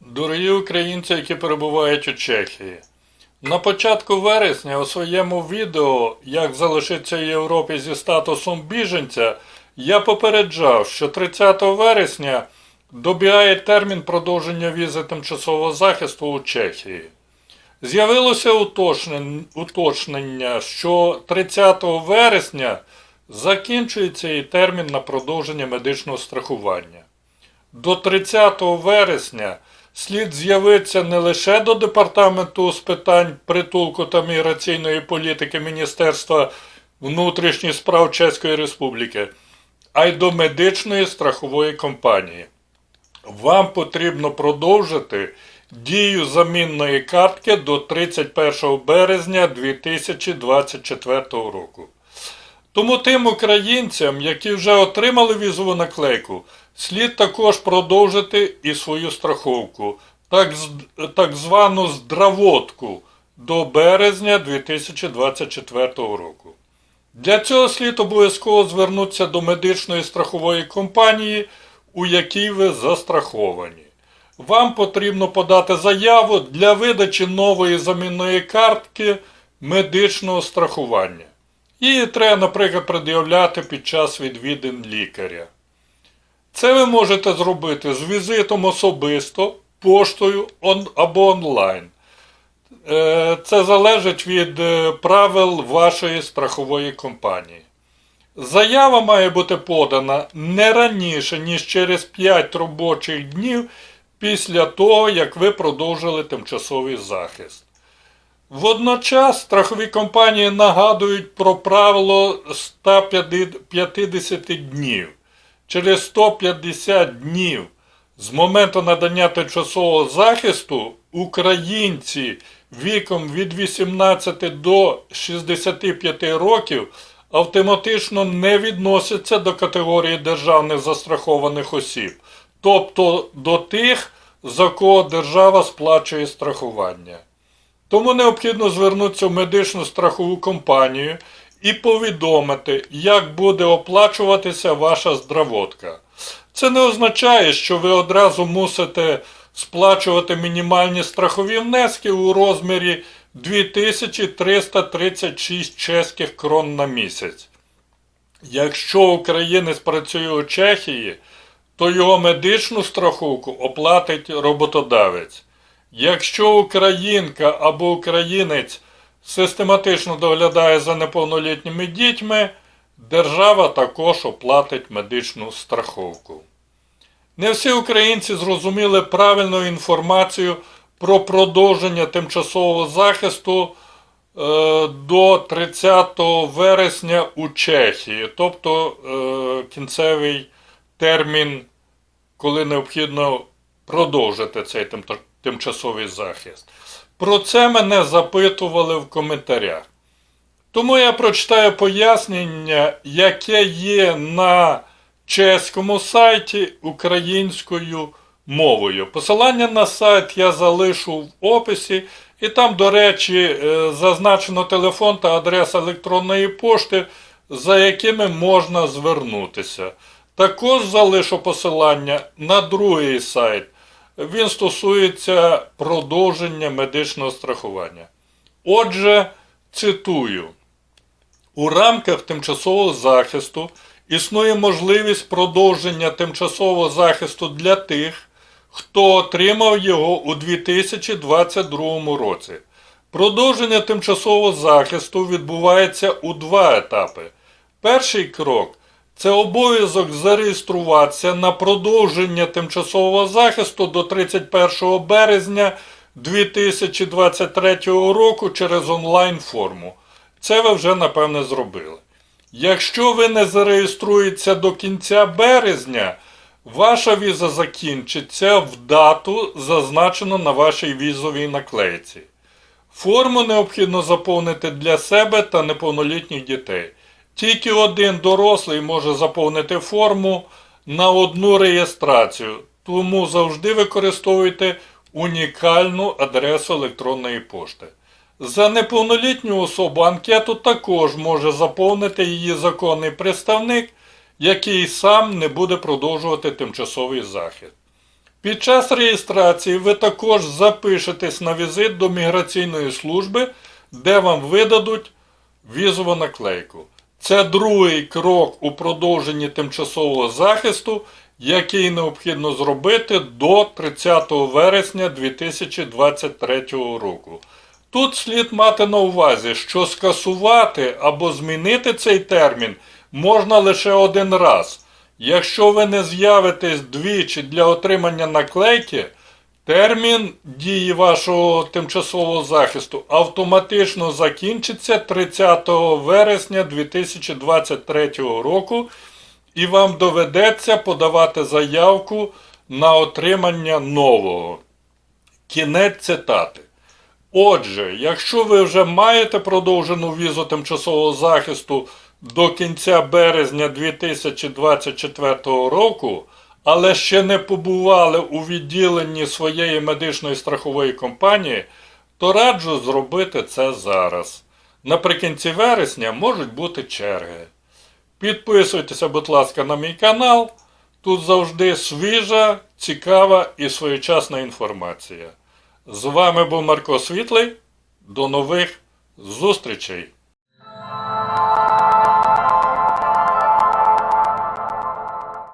Дорогі українці, які перебувають у Чехії. На початку вересня у своєму відео Як залишитися Європі зі статусом біженця я попереджав, що 30 вересня добігає термін продовження візи тимчасового захисту у Чехії. З'явилося уточнення, що 30 вересня закінчується і термін на продовження медичного страхування. До 30 вересня слід з'явитися не лише до Департаменту з питань притулку та міграційної політики Міністерства внутрішніх справ Чеської Республіки, а й до медичної страхової компанії. Вам потрібно продовжити дію замінної картки до 31 березня 2024 року. Тому тим українцям, які вже отримали візову наклейку, слід також продовжити і свою страховку, так, так звану здравотку до березня 2024 року. Для цього слід обов'язково звернутися до медичної страхової компанії, у якій ви застраховані. Вам потрібно подати заяву для видачі нової замінної картки медичного страхування. Її треба, наприклад, пред'являти під час відвідин лікаря. Це ви можете зробити з візитом особисто, поштою або онлайн. Е, Це залежить від е, правил вашої страхової компанії. Заява має бути подана не раніше, ніж через 5 робочих днів після того, як ви продовжили тимчасовий захист. Водночас страхові компанії нагадують про правило 150 днів. Через 150 днів з моменту надання тимчасового захисту українці віком від 18 до 65 років автоматично не відносяться до категорії державних застрахованих осіб, тобто до тих, за кого держава сплачує страхування. Тому необхідно звернутися в медичну страхову компанію і повідомити, як буде оплачуватися ваша здравотка. Це не означає, що ви одразу мусите сплачувати мінімальні страхові внески у розмірі 2336 чеських крон на місяць. Якщо українець працює у Чехії, то його медичну страховку оплатить роботодавець. Якщо українка або українець систематично доглядає за неповнолітніми дітьми, держава також оплатить медичну страховку. Не всі українці зрозуміли правильну інформацію про продовження тимчасового захисту е, до 30 вересня у Чехії, тобто е, кінцевий термін, коли необхідно продовжити цей тим- тимчасовий захист. Про це мене запитували в коментарях. Тому я прочитаю пояснення, яке є на чеському сайті українською мовою. Посилання на сайт я залишу в описі, і там, до речі, е, зазначено телефон та адреса електронної пошти, за якими можна звернутися. Також залишу посилання на другий сайт. Він стосується продовження медичного страхування. Отже, цитую. У рамках тимчасового захисту існує можливість продовження тимчасового захисту для тих, хто отримав його у 2022 році. Продовження тимчасового захисту відбувається у два етапи. Перший крок це обов'язок зареєструватися на продовження тимчасового захисту до 31 березня 2023 року через онлайн-форму. Це ви вже напевне зробили. Якщо ви не зареєструєтеся до кінця березня, ваша віза закінчиться в дату, зазначену на вашій візовій наклейці. Форму необхідно заповнити для себе та неповнолітніх дітей. Тільки один дорослий може заповнити форму на одну реєстрацію, тому завжди використовуйте унікальну адресу електронної пошти. За неповнолітню особу анкету також може заповнити її законний представник, який сам не буде продовжувати тимчасовий захист. Під час реєстрації ви також запишетесь на візит до міграційної служби, де вам видадуть візову наклейку. Це другий крок у продовженні тимчасового захисту, який необхідно зробити до 30 вересня 2023 року. Тут слід мати на увазі, що скасувати або змінити цей термін можна лише один раз. Якщо ви не з'явитесь двічі для отримання наклейки, термін дії вашого тимчасового захисту автоматично закінчиться 30 вересня 2023 року і вам доведеться подавати заявку на отримання нового. Кінець цитати. Отже, якщо ви вже маєте продовжену візу тимчасового захисту до кінця березня 2024 року, але ще не побували у відділенні своєї медичної страхової компанії, то раджу зробити це зараз. Наприкінці вересня можуть бути черги. Підписуйтеся, будь ласка, на мій канал. Тут завжди свіжа, цікава і своєчасна інформація. З вами був Марко Світлий. До нових зустрічей!